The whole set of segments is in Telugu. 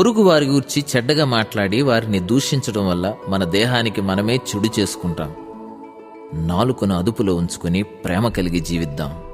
పొరుగు వారి గురించి చెడ్డగా మాట్లాడి వారిని దూషించడం వల్ల మన దేహానికి మనమే చెడు చేసుకుంటాం. నాలుకను అదుపులో ఉంచుకుని ప్రేమ కలిగి జీవిద్దాం.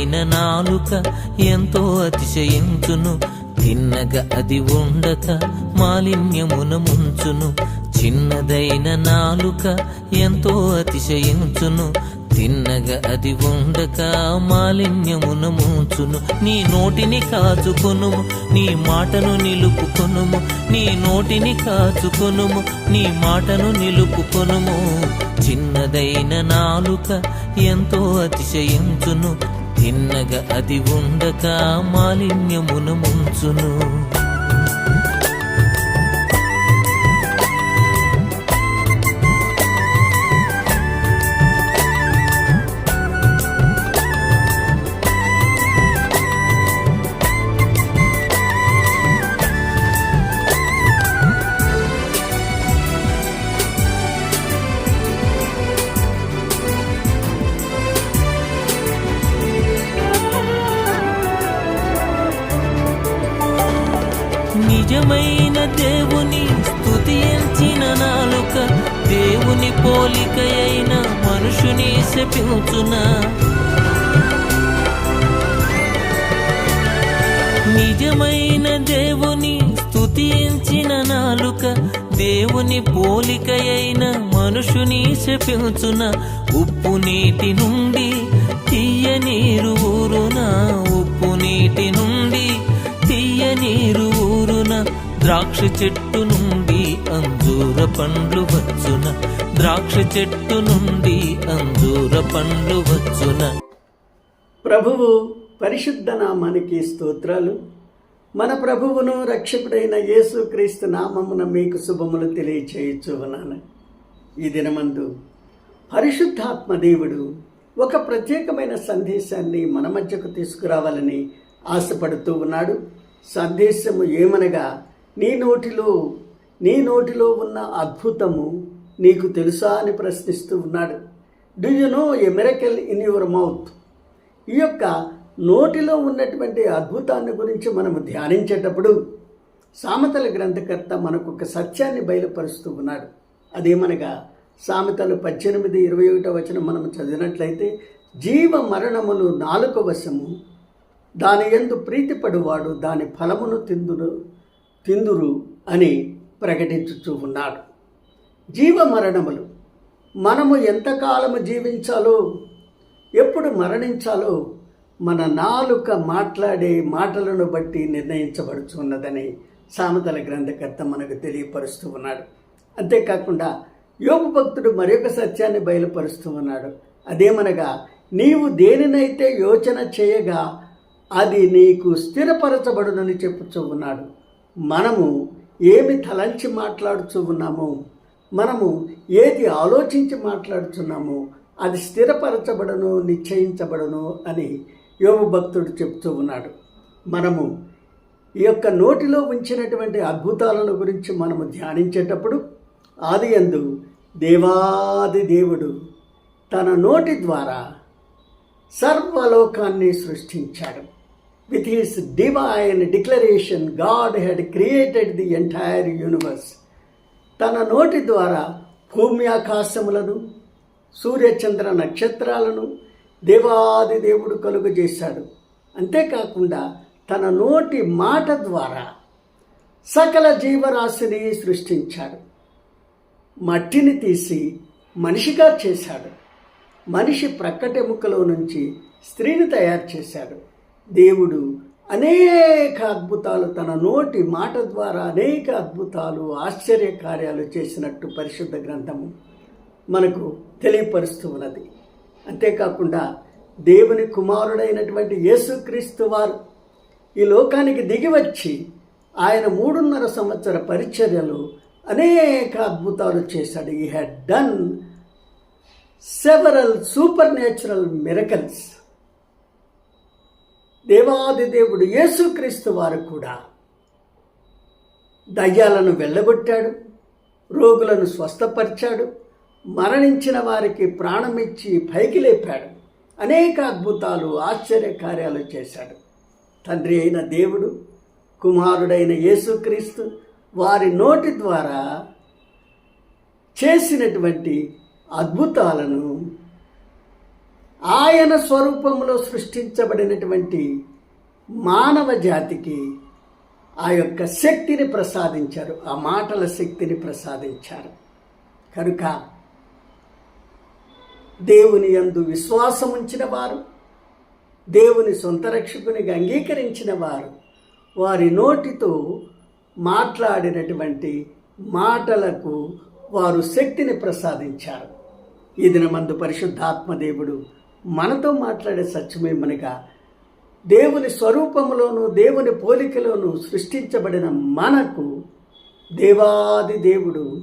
చిన్నదైన నాలుక ఎంతో అతిశయించును. తిన్నగా అది ఉండక మాలిన్యమున ముంచును. చిన్నదైన నాలుక ఎంతో అతిశయించును. తిన్నగా అది ఉండక మాలిన్యమున ముంచును. నీ నోటిని కాచుకొనుము నీ మాటను నిలుపుకొనుము. నీ నోటిని కాచుకొనుము నీ మాటను నిలుపుకొనుము. చిన్నదైన నాలుక ఎంతో అతిశయించును. తిన్నగ అది ఉండక మాలిన్యమున ముంచును. నిజమైన దేవుని స్తుతించిన నాలుక దేవుని పోలిక అయిన మనుషుని శపించునా. నిజమైన దేవుని స్తుతించిన నాలుక దేవుని పోలిక అయిన మనుషుని శపించున. ఉప్పు నీటి నుండి తీయ నీరు ఊరున. ఉప్పు నీటి నుండి నీరు ఊరున ద్రాక్ష చెట్టు నుండి అంజూర పండ్లు వచ్చున. ద్రాక్ష చెట్టు నుండి అంజూర పండ్లు వచ్చున. ప్రభువు పరిశుద్ధ నామానికి స్తోత్రాలు. మన ప్రభువును రక్షకుడైన యేసుక్రీస్తు నామమున మీకు శుభములు తెలియచేయచ్చు ఉన్నాను. ఈ దినమందు పరిశుద్ధాత్మ దేవుడు ఒక ప్రత్యేకమైన సందేశాన్ని మన మధ్యకు తీసుకురావాలని ఆశపడుతూ ఉన్నాడు. సందేశము ఏమనగా నీ నోటిలో నీ నోటిలో ఉన్న అద్భుతము నీకు తెలుసా అని ప్రశ్నిస్తూ ఉన్నాడు. Do you know a miracle in your mouth ఈ యొక్క నోటిలో ఉన్నటువంటి అద్భుతాన్ని గురించి మనము ధ్యానించేటప్పుడు సామెతల గ్రంథకర్త మనకు ఒక సత్యాన్ని బయలుపరుస్తూ ఉన్నాడు. అదేమనగా సామెతలు పద్దెనిమిది ఇరవై ఒకటో వచనం మనం చదివినట్లయితే జీవ మరణములు నాలుక వశము దాని ఎందు ప్రీతిపడువాడు దాని ఫలమును తిందురు తిందురు అని ప్రకటించుచూ ఉన్నాడు. జీవ మరణములు మనము ఎంతకాలము జీవించాలో ఎప్పుడు మరణించాలో మన నాలుక మాట్లాడే మాటలను బట్టి నిర్ణయించబడుచున్నదని సామెతల గ్రంథకర్త మనకు తెలియపరుస్తూ ఉన్నాడు. అంతేకాకుండా యోగ భక్తుడు మరొక సత్యాన్ని బయలుపరుస్తూ ఉన్నాడు. అదేమనగా నీవు దేనినైతే యోచన చేయగా అది నీకు స్థిరపరచబడునని చెప్పుచూ ఉన్నాడు. మనము ఏమి తలంచి మాట్లాడుచూ ఉన్నామో మనము ఏది ఆలోచించి మాట్లాడుతున్నామో అది స్థిరపరచబడను నిశ్చయించబడను అని యోగ భక్తుడు చెప్తూ ఉన్నాడు. మనము ఈ యొక్క నోటిలో ఉంచినటువంటి అద్భుతాలను గురించి మనము ధ్యానించేటప్పుడు ఆది ఎందు దేవాది దేవుడు తన నోటి ద్వారా సర్వలోకాన్ని సృష్టించాడు. With his divine declaration God had created the entire universe తన నోటి ద్వారా భూమి ఆకాశములను సూర్యచంద్ర నక్షత్రాలను దేవాది దేవుడు కలుగు చేశాడు అంతేకాకుండా తన నోటి మాట ద్వారా సకల జీవరాశిని సృష్టించాడు. మట్టిని తీసి మనిషిగా చేశాడు. మనిషి ప్రక్కటెముకలో నుంచి స్త్రీని తయారు చేశాడు. దేవుడు అనేక అద్భుతాలు తన నోటి మాట ద్వారా అనేక అద్భుతాలు ఆశ్చర్య కార్యాలు చేసినట్టు పరిశుద్ధ గ్రంథము మనకు తెలియపరుస్తూ ఉన్నది. అంతేకాకుండా దేవుని కుమారుడైనటువంటి యేసుక్రీస్తు వారు ఈ లోకానికి దిగి వచ్చి ఆయన మూడున్నర సంవత్సర పరిచర్యలు అనేక అద్భుతాలు చేశాడు. He had done several supernatural miracles దేవాది దేవుడు యేసుక్రీస్తు వారు కూడా దయ్యాలను వెళ్ళగొట్టాడు రోగులను స్వస్థపరిచాడు మరణించిన వారికి ప్రాణమిచ్చి పైకి లేపాడు అనేక అద్భుతాలు ఆశ్చర్యకార్యాలు చేశాడు. తండ్రి అయిన దేవుడు కుమారుడైన యేసుక్రీస్తు వారి నోటి ద్వారా చేసినటువంటి అద్భుతాలను ఆయన స్వరూపంలో సృష్టించబడినటువంటి మానవ జాతికి ఆ యొక్క శక్తిని ప్రసాదించారు ఆ మాటల శక్తిని ప్రసాదించారు. కనుక దేవుని యందు విశ్వాసం ఉంచిన వారు దేవుని సొంత రక్షకునిగా అంగీకరించిన వారు వారి నోటితో మాట్లాడినటువంటి మాటలకు వారు శక్తిని ప్రసాదించారు. ఈ దినమందు పరిశుద్ధాత్మదేవుడు మనతో మాట్లాడే సత్యమేమనగా దేవుని స్వరూపములోను దేవుని పోలికలోను సృష్టించబడిన మనకు దేవాది దేవుడు.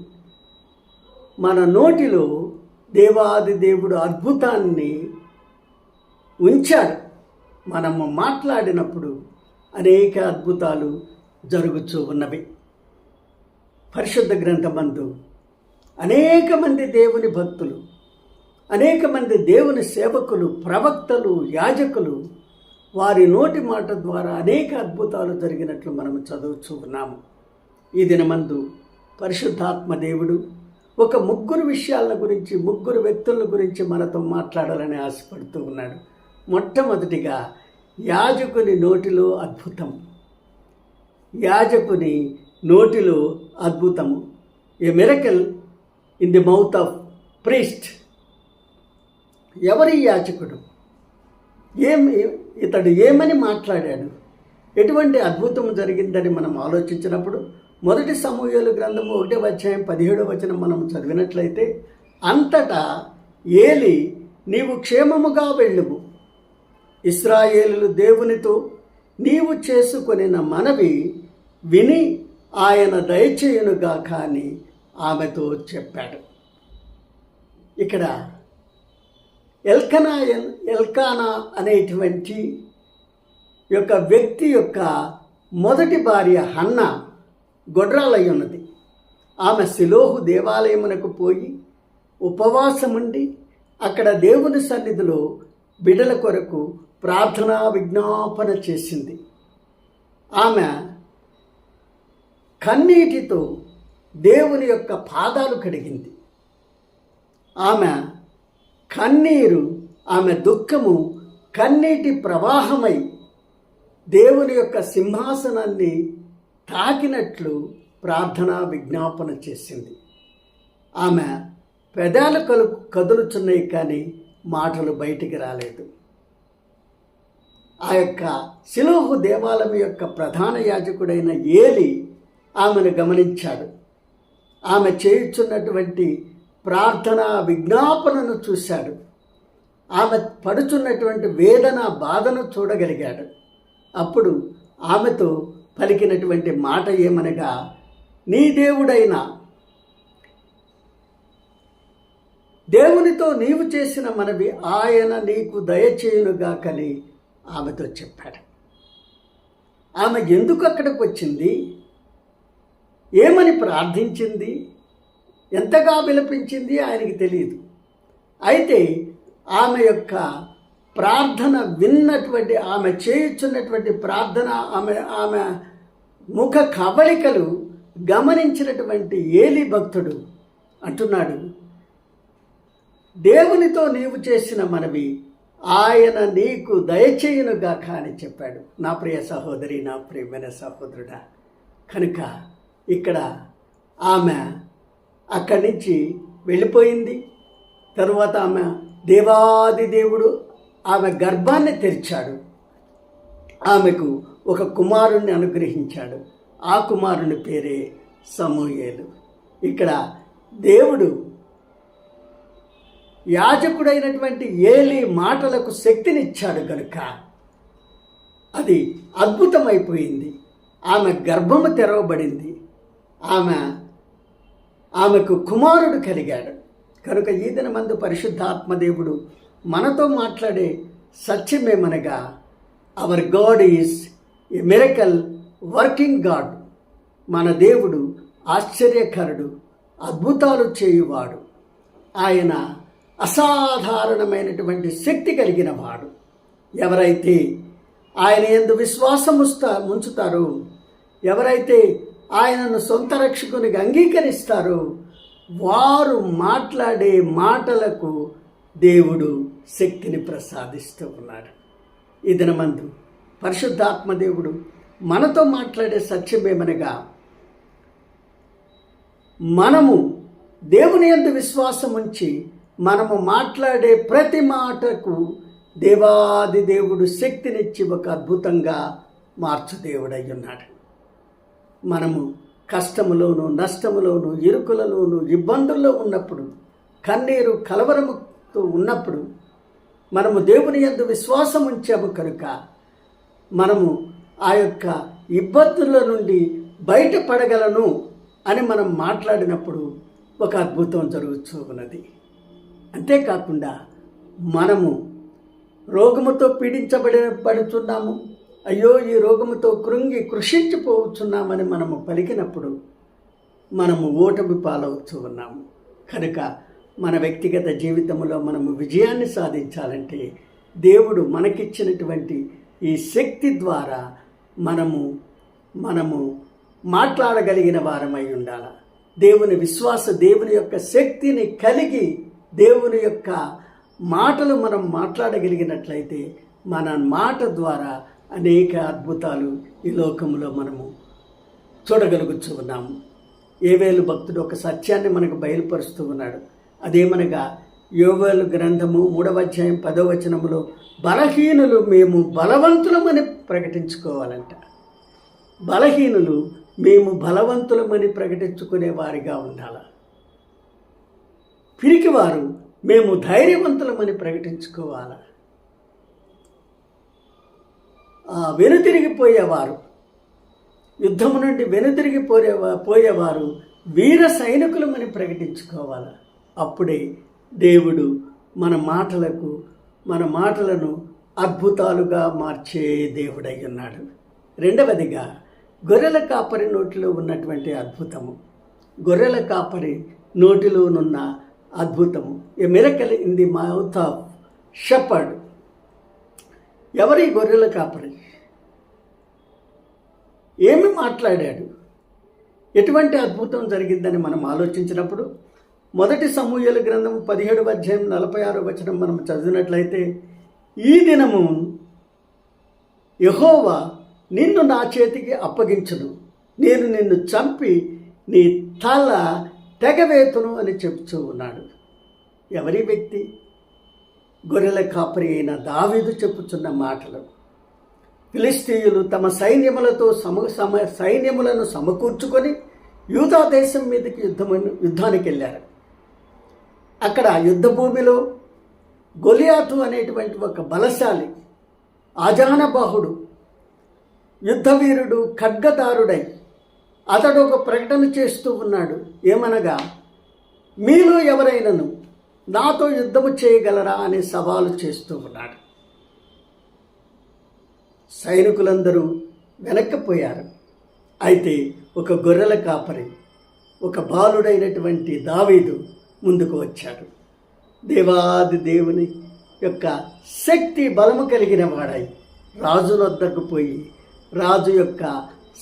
మన నోటిలో దేవాది దేవుడు అద్భుతాన్ని ఉంచారు మనము మాట్లాడినప్పుడు అనేక అద్భుతాలు జరుగుతూ ఉన్నవి. పరిశుద్ధ గ్రంథమందు అనేక మంది దేవుని భక్తులు అనేక మంది దేవుని సేవకులు ప్రవక్తలు యాజకులు వారి నోటి మాట ద్వారా అనేక అద్భుతాలు జరిగినట్లు మనం చదువుతూ ఉన్నాము. ఈ దినమందు పరిశుద్ధాత్మ దేవుడు ఒక ముగ్గురు విషయాల గురించి ముగ్గురు వ్యక్తుల గురించి మనతో మాట్లాడాలని ఆశపడుతూ ఉన్నాడు. మొట్టమొదటిగా యాజకుని నోటిలో అద్భుతం. యాజకుని నోటిలో అద్భుతము a miracle in the mouth of priest. ఎవరి యాచకుడు? ఏమి ఇతడు ఏమని మాట్లాడాడు? ఎటువంటి అద్భుతం జరిగిందని మనం ఆలోచించినప్పుడు మొదటి సమూహాలు గ్రంథము ఒకటే అధ్యాయం పదిహేడో వచనం మనం చదివినట్లయితే అంతటా ఏలి నీవు క్షేమముగా వెళ్ళుము. ఇస్రాయేలు దేవునితో నీవు చేసుకొనిన మనవి విని ఆయన దయచేయునుగా కానీ ఆమెతో చెప్పాడు. ఇక్కడ ఎల్కనా ఎల్కానా అనేటువంటి యొక్క వ్యక్తి యొక్క మొదటి భార్య హన్న గొడ్రాలై ఉన్నది ఆమె శిలోహు దేవాలయమునకు పోయి ఉపవాసముండి అక్కడ దేవుని సన్నిధిలో బిడల కొరకు ప్రార్థనా విజ్ఞాపన చేసింది. ఆమె కన్నీటితో దేవుని యొక్క పాదాలు కడిగింది. ఆమె కన్నీరు ఆమె దుఃఖము కన్నీటి ప్రవాహమై దేవుని యొక్క సింహాసనాన్ని తాకినట్లు ప్రార్థన విజ్ఞాపన చేసింది. ఆమె పెదాలు కలు కదులుచున్నాయి కానీ మాటలు బయటికి రాలేదు. ఆ యొక్క శిలోహు దేవాలయం యొక్క ప్రధాన యాజకుడైన ఏలి ఆమెను గమనించాడు. ఆమె చేయుచున్నటువంటి ప్రార్థన విజ్ఞాపనను చూశాడు. ఆమె పడుచున్నటువంటి వేదన బాధను చూడగలిగాడు. అప్పుడు ఆమెతో పలికినటువంటి మాట ఏమనగా నీ దేవుడైన దేవునితో నీవు చేసిన మనవి ఆయన నీకు దయచేయునుగాకని ఆమెతో చెప్పాడు. ఆమె ఎందుకు అక్కడికి వచ్చింది? ఏమని ప్రార్థించింది? ఎంతగా విలపించింది ఆయనకి తెలియదు. అయితే ఆమె యొక్క ప్రార్థన విన్నటువంటి ఆమె చేయుచున్నటువంటి ప్రార్థన ఆమె ఆమె ముఖ కవళికలు గమనించినటువంటి ఏలి భక్తుడు అంటున్నాడు దేవునితో నీవు చేసిన మనవి ఆయన నీకు దయచేయునుగాక అని చెప్పాడు. నా ప్రియ సహోదరి నా ప్రియమైన సహోదరుడా కనుక ఇక్కడ ఆమె అక్కడి నుంచి వెళ్ళిపోయింది. తరువాత ఆమె దేవాది దేవుడు ఆమె గర్భాన్ని తెరిచాడు. ఆమెకు ఒక కుమారుణ్ణి అనుగ్రహించాడు. ఆ కుమారుని పేరే సమూయేలు. ఇక్కడ దేవుడు యాజకుడైనటువంటి ఏలి మాటలకు శక్తినిచ్చాడు కనుక అది అద్భుతమైపోయింది. ఆమె గర్భము తెరవబడింది. ఆమె ఆమెకు కుమారుడు కలిగాడు. కనుక ఈ దినమందు పరిశుద్ధాత్మదేవుడు మనతో మాట్లాడే సత్యమేమనగా our God is a miracle working God మన దేవుడు ఆశ్చర్యకరుడు అద్భుతాలు చేయువాడు. ఆయన అసాధారణమైనటువంటి శక్తి కలిగిన వాడు ఎవరైతే ఆయన ఎందు విశ్వాసముస్తా ముంచుతారో ఎవరైతే ఆయనను సొంత రక్షకునిగా అంగీకరిస్తారో. వారు మాట్లాడే మాటలకు దేవుడు శక్తిని ప్రసాదిస్తూ ఉన్నాడు. ఈ దినమందు పరిశుద్ధాత్మ దేవుడు మనతో మాట్లాడే సత్యమేమనగా మనము దేవుని ఎందు విశ్వాసం ఉంచి మనము మాట్లాడే ప్రతి మాటకు దేవాది దేవుడు శక్తినిచ్చి ఒక అద్భుతంగా మార్చు దేవుడై ఉన్నాడు. మనము కష్టములోను నష్టములోను ఇరుకులలోను ఇబ్బందుల్లో ఉన్నప్పుడు కన్నీరు కలవరముతో ఉన్నప్పుడు మనము దేవుని యందు విశ్వాసం ఉంచాము కనుక మనము ఆ యొక్క ఇబ్బందుల నుండి బయటపడగలను అని మనం మాట్లాడినప్పుడు ఒక అద్భుతం జరుగుతూ ఉన్నది. అంతేకాకుండా మనము రోగముతో పీడించబడి పడుతున్నాము. అయ్యో ఈ రోగముతో కృంగి కృషించిపోవచ్చున్నామని మనము పలికినప్పుడు మనము ఓటమి పాలవుతూ ఉన్నాము. కనుక మన వ్యక్తిగత జీవితంలో మనము విజయాన్ని సాధించాలంటే దేవుడు మనకిచ్చినటువంటి ఈ శక్తి ద్వారా మనము మనము మాట్లాడగలిగిన వారమై ఉండాల. దేవుని విశ్వాస దేవుని యొక్క శక్తిని కలిగి దేవుని యొక్క మాటలు మనం మాట్లాడగలిగినట్లయితే మన మాట ద్వారా అనేక అద్భుతాలు ఈ లోకంలో మనము చూడగలుగుతూ ఉన్నాము. ఏవేలు భక్తుడు ఒక సత్యాన్ని మనకు బయలుపరుస్తూ ఉన్నాడు. అదేమనగా యోవేలు గ్రంథము మూడవ అధ్యాయం పదవ వచనములో బలహీనులు మేము బలవంతులమని ప్రకటించుకోవాలంట. బలహీనులు మేము బలవంతులమని ప్రకటించుకునే వారిగా ఉండాలి? పిరికివారు మేము ధైర్యవంతులమని ప్రకటించుకోవాలి? వెనుతిరిగిపోయేవారు. యుద్ధము నుండి వెనుతిరిగిపోయే పోయేవారు వీర సైనికులమని ప్రకటించుకోవాలి. అప్పుడే దేవుడు మన మాటలకు మన మాటలను అద్భుతాలుగా మార్చే దేవుడై ఉన్నాడు. రెండవదిగా గొర్రెల కాపరి నోటిలో ఉన్నటువంటి అద్భుతము. గొర్రెల కాపరి నోటిలోనున్న అద్భుతము. A miracle in the mouth of shepherd. ఎవరి గొర్రెల కాపరి? ఏమి మాట్లాడాడు? ఎటువంటి అద్భుతం జరిగిందని మనం ఆలోచించినప్పుడు మొదటి సమూహల గ్రంథం పదిహేడు అధ్యాయం నలభై ఆరు వచనం మనం చదివినట్లయితే ఈ దినము యహోవా నిన్ను నా చేతికి అప్పగించును. నేను నిన్ను చంపి నీ తల తెగవేతును అని చెప్తూ ఉన్నాడు. ఎవరి వ్యక్తి? గొర్రెల కాపరి అయిన దావీదు చెప్పుచున్న మాటలు. ఫిలిస్తీయులు తమ సైన్యములతో సమ సమ సైన్యములను సమకూర్చుకొని యూదా దేశం మీదకి యుద్ధమని యుద్ధానికి వెళ్ళారు అక్కడ యుద్ధ భూమిలో గొలియాతు అనేటువంటి ఒక బలశాలి ఆజానబాహుడు యుద్ధవీరుడు ఖడ్గదారుడై అతడు ఒక ప్రకటన చేస్తూ ఉన్నాడు. ఏమనగా మీలో ఎవరైనను నాతో యుద్ధము చేయగలరా అని సవాలు చేస్తూ ఉన్నాడు. సైనికులందరూ వెనక్కిపోయారు అయితే ఒక గొర్రెల కాపరి ఒక బాలుడైనటువంటి దావీదు ముందుకు వచ్చాడు. దేవాది దేవుని యొక్క శక్తి బలము కలిగిన వాడై రాజునొద్దకు పోయి రాజు యొక్క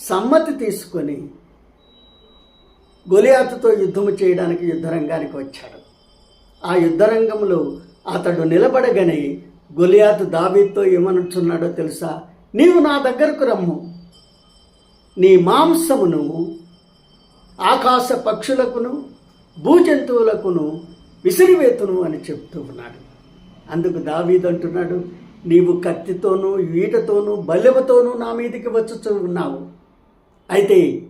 సమ్మతి తీసుకొని గొలియాతుతో యుద్ధము చేయడానికి యుద్ధరంగానికి వచ్చాడు. ఆ యుద్ధరంగంలో అతడు నిలబడగానే గొలియాతు దావీతో ఏమనుచున్నాడో తెలుసా? నీవు నా దగ్గరకు రమ్ము. నీ మాంసమును ఆకాశ పక్షులకును భూజంతువులకును విసిరివేతును అని చెప్తూ ఉన్నాడు. అందుకు దావీదు అంటున్నాడు నీవు కత్తితోనూ ఈటతోనూ బల్లెవతోనూ నా మీదికి వచ్చుతూ ఉన్నావు. అయితే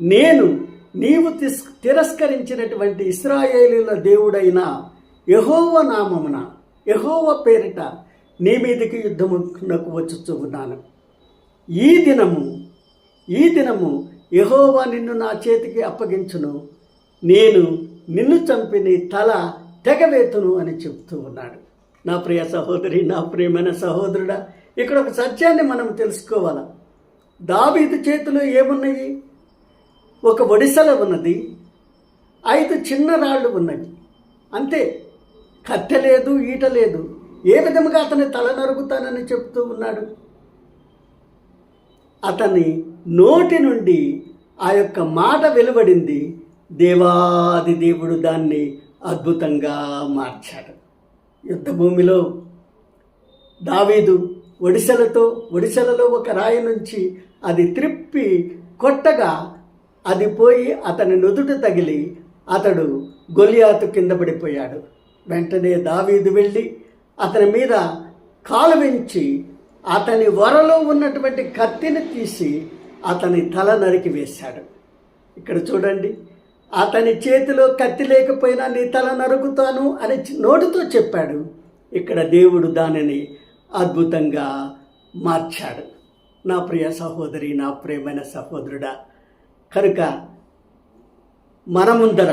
నేను నీవు తిస్ తిరస్కరించినటువంటి ఇస్రాయేలీల దేవుడైన యహోవ నామమున యహోవ పేరిట నీ మీదికి యుద్ధమునకు వచ్చుచూ ఉన్నాను. ఈ దినము ఈ దినము యహోవా నిన్ను నా చేతికి అప్పగించును. నేను నిన్ను చంపి నీ తల తెగవేతును అని చెప్తూ ఉన్నాడు. నా ప్రియ సహోదరి నా ప్రియమైన సహోదరుడా ఇక్కడ ఒక సత్యాన్ని మనం తెలుసుకోవాల. దావీదు చేతిలో ఏమున్నాయి ఒక ఒడిసెల ఉన్నది ఐదు చిన్న రాళ్ళు ఉన్నవి. అంతే. కట్టె లేదు ఈట లేదు ఏ విధముగా అతని తల నరుగుతానని చెప్తూ ఉన్నాడు? అతని నోటి నుండి ఆ యొక్క మాట వెలువడింది. దేవాది దేవుడు దాన్ని అద్భుతంగా మార్చాడు. యుద్ధ భూమిలో దావీదు ఒడిశలతో ఒడిశలలో ఒక రాయి నుంచి అది త్రిప్పి కొట్టగా అది పోయి అతని నుదుట తగిలి అతడు గొలియాతు కింద పడిపోయాడు. వెంటనే దావీదు వెళ్ళి అతని మీద కాలు వెంచి అతని వరలో ఉన్నటువంటి కత్తిని తీసి అతని తల నరికి వేశాడు. ఇక్కడ చూడండి అతని చేతిలో కత్తి లేకపోయినా నీ తల నరుకుతాను అని చి- నోటితో చెప్పాడు. ఇక్కడ దేవుడు దానిని అద్భుతంగా మార్చాడు. నా ప్రియ సహోదరి నా ప్రియమైన సహోదరుడా కనుక మన ముందర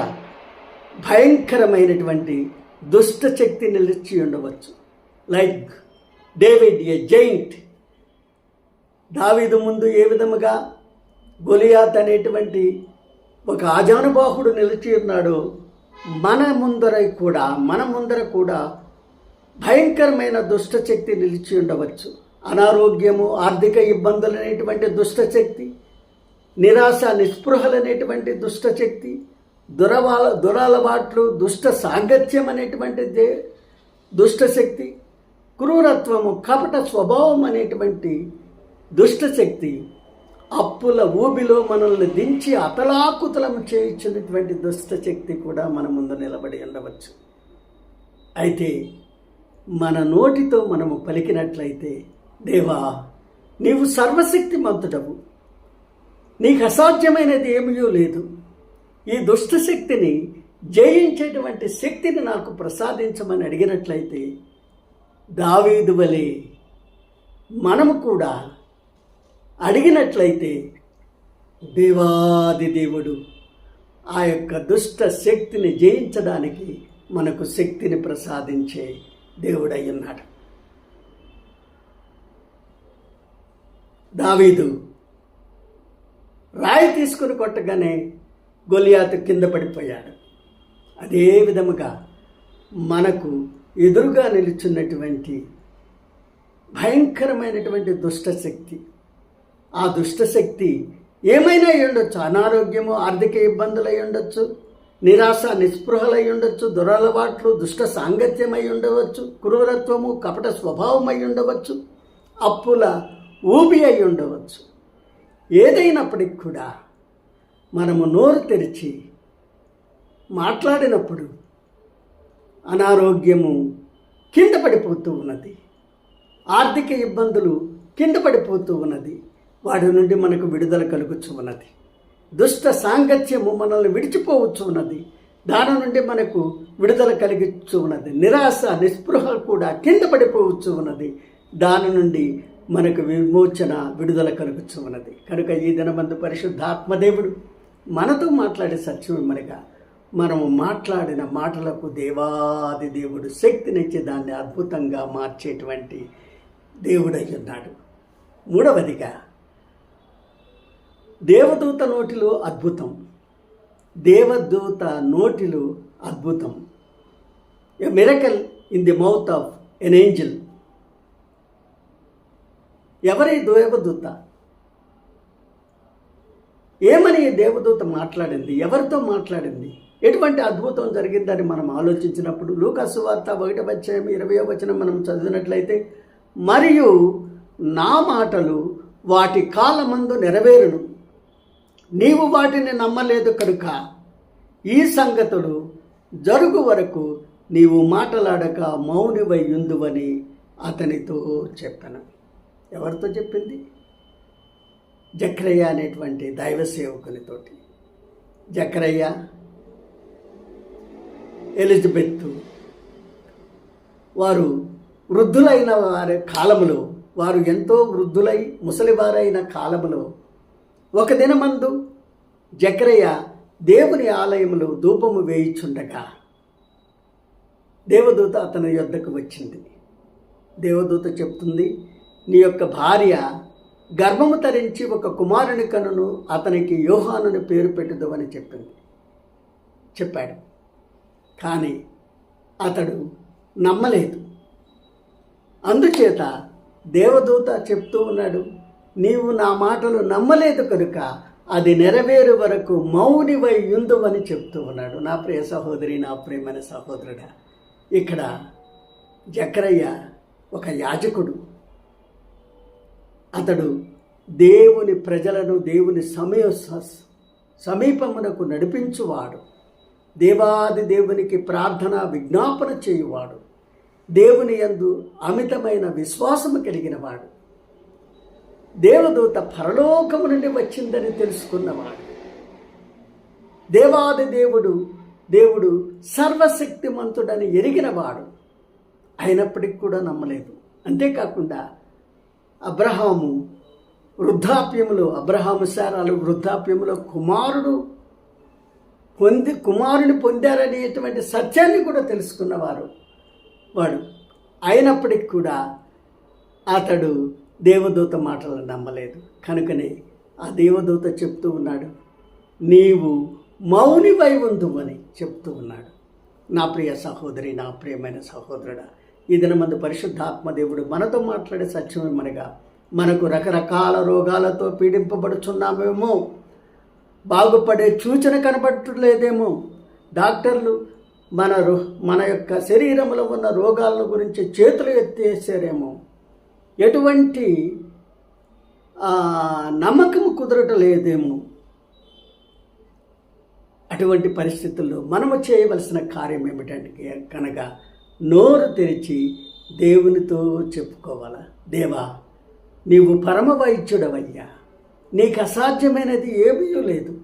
భయంకరమైనటువంటి దుష్ట శక్తి నిలిచి ఉండవచ్చు. లైక్ డేవిడ్ ఏ జైంట్ దావీదు ముందు ఏ విధముగా గొలియాత్ అనేటువంటి ఒక అజానుబాహుడు నిలిచి ఉన్నాడు? మన ముందర కూడా మన ముందర కూడా భయంకరమైన దుష్ట శక్తి నిలిచి ఉండవచ్చు. అనారోగ్యము ఆర్థిక ఇబ్బందులు అనేటువంటి దుష్ట శక్తి నిరాశ నిస్పృహలనేటువంటి దుష్ట శక్తి దురవాల దురలవాట్లు దుష్ట సాంగత్యం అనేటువంటి దే- దుష్ట శక్తి. క్రూరత్వము కపట స్వభావం అనేటువంటి దుష్ట శక్తి అప్పుల ఊబిలో మనల్ని దించి అతలాకుతలం చేయించినటువంటి దుష్ట శక్తి కూడా మన ముందు నిలబడి ఉండవచ్చు. అయితే మన నోటితో మనము పలికినట్లయితే దేవా నీవు సర్వశక్తి మంతుడవు నీకు అసాధ్యమైనది ఏమీ లేదు. ఈ దుష్ట శక్తిని జయించేటువంటి శక్తిని నాకు ప్రసాదించమని అడిగినట్లయితే దావీదు వలె మనము కూడా అడిగినట్లయితే దేవాది దేవుడు ఆ యొక్క దుష్ట శక్తిని జయించడానికి మనకు శక్తిని ప్రసాదించే దేవుడై ఉన్నాడు. దావీదు రాయి తీసుకుని కొట్టగానే గొలియాతు కింద పడిపోయాడు. అదే విధముగా మనకు ఎదురుగా నిలుచున్నటువంటి భయంకరమైనటువంటి దుష్టశక్తి. ఆ దుష్టశక్తి ఏమైనా ఉండొచ్చు. అనారోగ్యము ఆర్థిక ఇబ్బందులు ఉండొచ్చు నిరాశ నిస్పృహలై ఉండొచ్చు దురలవాట్లు దుష్ట సాంగత్యం ఉండవచ్చు క్రూరత్వము కపట స్వభావం అయి ఉండవచ్చు అప్పుల ఊబి అయి ఉండవచ్చు. ఏదైనప్పటికి కూడా మనము నోరు తెరిచి మాట్లాడినప్పుడు అనారోగ్యము కింద పడిపోతూ ఉన్నది. ఆర్థిక ఇబ్బందులు కింద పడిపోతూ ఉన్నది. వాటి నుండి మనకు విడుదల కలుగుచు ఉన్నది. దుష్ట సాంగత్యము మనల్ని విడిచిపోవచ్చు ఉన్నది. దాని నుండి మనకు విడుదల కలిగించు ఉన్నది. నిరాశ నిస్పృహ కూడా కింద పడిపోవచ్చు ఉన్నది. దాని నుండి మనకు విమోచన విడుదల కలుగుచు ఉన్నది. కనుక ఈ దినమందు పరిశుద్ధాత్మదేవుడు మనతో మాట్లాడే సత్యం మనము మాట్లాడిన మాటలకు దేవాది దేవుడు శక్తినిచ్చి దాన్ని అద్భుతంగా మార్చేటువంటి దేవుడై ఉన్నాడు మూడవదిగా దేవదూత నోటిలో అద్భుతం దేవదూత నోటిలో అద్భుతం. A miracle in the mouth of an angel ఎవరి దేవదూత? ఏమని దేవదూత మాట్లాడింది? ఎవరితో మాట్లాడింది? ఎటువంటి అద్భుతం జరిగిందని మనం ఆలోచించినప్పుడు లూకాసు వార్త ఒకటి వచ్చాయం ఇరవై వచనం మనం చదివినట్లయితే మరియు నా మాటలు వాటి కాలమందు నెరవేరును. నీవు వాటిని నమ్మలేదు కనుక ఈ సంగతులు జరుగు వరకు నీవు మాటలాడక మౌనివై ఉందువని అతనితో చెప్పాను. ఎవరితో చెప్పింది? జక్రయ్య అనేటువంటి దైవ సేవకునితోటి. జక్రయ్య ఎలిజబెత్ వారు వృద్ధులైన వారి కాలములో వారు ఎంతో వృద్ధులై ముసలివారైన కాలములో ఒక దినమందు జక్రయ్య దేవుని ఆలయంలో ధూపము వేయిచుండగా దేవదూత అతని యొద్దకు వచ్చింది. దేవదూత చెప్తుంది నీ యొక్క భార్య గర్భము తరించి ఒక కుమారుని కనును అతనికి యోహానుని పేరు పెట్టుదు అని చెప్పింది. చెప్పాడు. కానీ అతడు నమ్మలేదు. అందుచేత దేవదూత చెప్తూ ఉన్నాడు నీవు నా మాటలు నమ్మలేదు కనుక అది నెరవేరు వరకు మౌనివై ఉందు అని చెప్తూ ఉన్నాడు. నా ప్రియ సహోదరి నా ప్రియమైన సహోదరుడా ఇక్కడ జకరయ్య ఒక యాజకుడు అతడు దేవుని ప్రజలను దేవుని సమయ సమీపమునకు నడిపించువాడు. దేవాది దేవునికి ప్రార్థన విజ్ఞాపన చేయువాడు. దేవుని యందు అమితమైన విశ్వాసము కలిగినవాడు. దేవదూత పరలోకము నుండి వచ్చిందని తెలుసుకున్నవాడు. దేవాది దేవుడు దేవుడు సర్వశక్తిమంతుడని ఎరిగినవాడు. అయినప్పటికీ కూడా నమ్మలేదు. అంతేకాకుండా అబ్రహాము వృద్ధాప్యములో అబ్రహాము సారాలు వృద్ధాప్యములో కుమారుడు పొంది కుమారుని పొందారనేటువంటి సత్యాన్ని కూడా తెలుసుకున్నవారు వాడు. అయినప్పటికి కూడా అతడు దేవదూత మాటలు నమ్మలేదు. కనుకనే ఆ దేవదూత చెప్తూ ఉన్నాడు నీవు మౌనివై ఉందువని చెప్తూ ఉన్నాడు. నా ప్రియ సహోదరి నా ప్రియమైన సహోదరుడా ఈ దినమందు పరిశుద్ధాత్మదేవుడు మనతో మాట్లాడే సత్యమేమనగా మనకు రకరకాల రోగాలతో పీడింపబడుచున్నామేమో బాగుపడే సూచన కనబడలేదేమో డాక్టర్లు మన మన యొక్క శరీరంలో ఉన్న రోగాల గురించి చేతులు ఎత్తేసారేమో ఎటువంటి నమ్మకం కుదరట లేదేమో అటువంటి పరిస్థితుల్లో మనము చేయవలసిన కార్యం ఏమిటంటే కనుక నోరు తెరిచి దేవునితో చెప్పుకోవాలా? దేవా నీవు పరమ వైద్యుడవయ్యా నీకు అసాధ్యమైనది ఏమీ లేదు.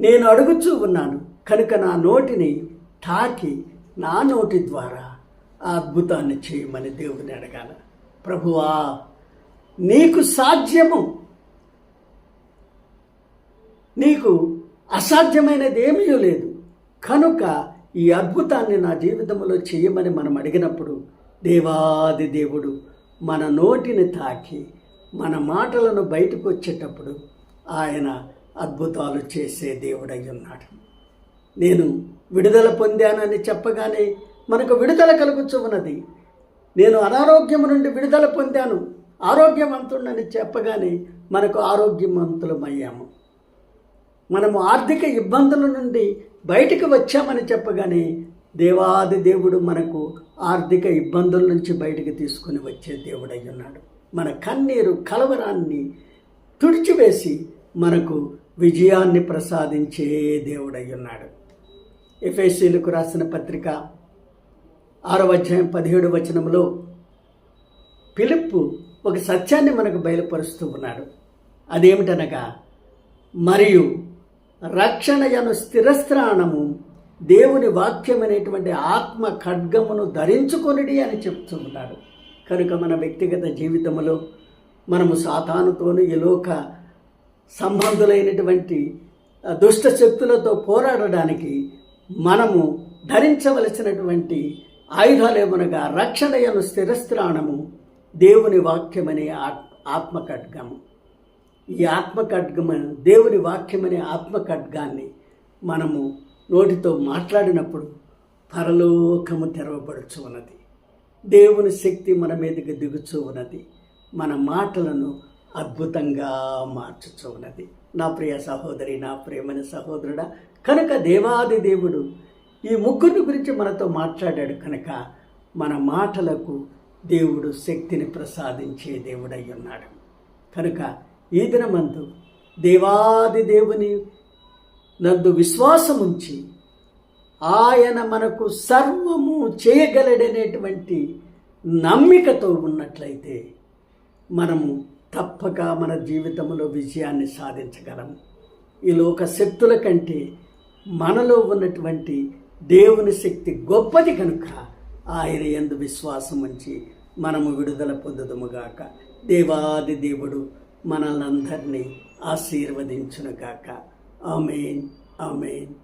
నేను అడుగుచూ ఉన్నాను కనుక నా నోటిని తాకి నా నోటి ద్వారా ఆ అద్భుతాన్ని చేయమని దేవుని అడగాల. ప్రభువా నీకు సాధ్యము. నీకు అసాధ్యమైనది ఏమీ లేదు. కనుక ఈ అద్భుతాన్ని నా జీవితంలో చేయమని మనం అడిగినప్పుడు దేవాది దేవుడు మన నోటిని తాకి మన మాటలను బయటకు వచ్చేటప్పుడు ఆయన అద్భుతాలు చేసే దేవుడై ఉన్నాడు. నేను విడుదల పొందానని చెప్పగానే మనకు విడుదల కలుగుచు ఉన్నది. నేను అనారోగ్యం నుండి విడుదల పొందాను ఆరోగ్యవంతుడని చెప్పగానే మనకు ఆరోగ్యవంతులమయ్యాము. మనము ఆర్థిక ఇబ్బందుల నుండి బయటికి వచ్చామని చెప్పగానే దేవాది దేవుడు మనకు ఆర్థిక ఇబ్బందుల నుంచి బయటికి తీసుకుని వచ్చే దేవుడై ఉన్నాడు. మన కన్నీరు కలవరాన్ని తుడిచివేసి మనకు విజయాన్ని ప్రసాదించే దేవుడై ఉన్నాడు. ఎఫ్ఎస్సీలకు రాసిన పత్రిక ఆరవ అధ్యాయం పదిహేడు వచనంలో పిలుపు ఒక సత్యాన్ని మనకు బయలుపరుస్తూ ఉన్నాడు. అదేమిటనగా మరియు రక్షణయను స్థిరస్త్రాణము దేవుని వాక్యం అనేటువంటి ఆత్మ ఖడ్గమును ధరించుకొనిడి అని చెప్తూ కనుక మన వ్యక్తిగత జీవితంలో మనము సాతానుతోనూ ఈ లోక సంబంధులైనటువంటి దుష్ట శక్తులతో పోరాడడానికి మనము ధరించవలసినటువంటి ఆయుధాలేమనగా రక్షణయను స్థిరస్త్రాణము దేవుని వాక్యమనే ఆత్- ఆత్మ ఖడ్గము ఈ ఆత్మ దేవుని వాక్యమనే ఆత్మ ఖడ్గాన్ని మనము నోటితో మాట్లాడినప్పుడు పరలోకము తెరవబడుచు ఉన్నది. దేవుని శక్తి మన మీదకి దిగుచు ఉన్నది. మన మాటలను అద్భుతంగా మార్చుచూ ఉన్నది. నా ప్రియ సహోదరి నా ప్రియమైన సహోదరుడా కనుక దేవాది దేవుడు ఈ ముగ్గురిని గురించి మనతో మాట్లాడాడు కనుక మన మాటలకు దేవుడు శక్తిని ప్రసాదించే దేవుడై ఉన్నాడు. కనుక ఈ దినమందు దేవాది దేవుని నందు విశ్వాసముంచి ఆయన మనకు సర్వము చేయగలడనేటువంటి నమ్మికతో ఉన్నట్లయితే మనము తప్పక మన జీవితంలో విజయాన్ని సాధించగలము ఈ లోక శక్తుల కంటే మనలో ఉన్నటువంటి దేవుని శక్తి గొప్పది కనుక ఆయన ఎందు విశ్వాసం ఉంచి మనము విడుదల పొందుదముగాక దేవాది దేవుడు మనల్ని అందరినీ ఆశీర్వదించునుగాక. Amen amen.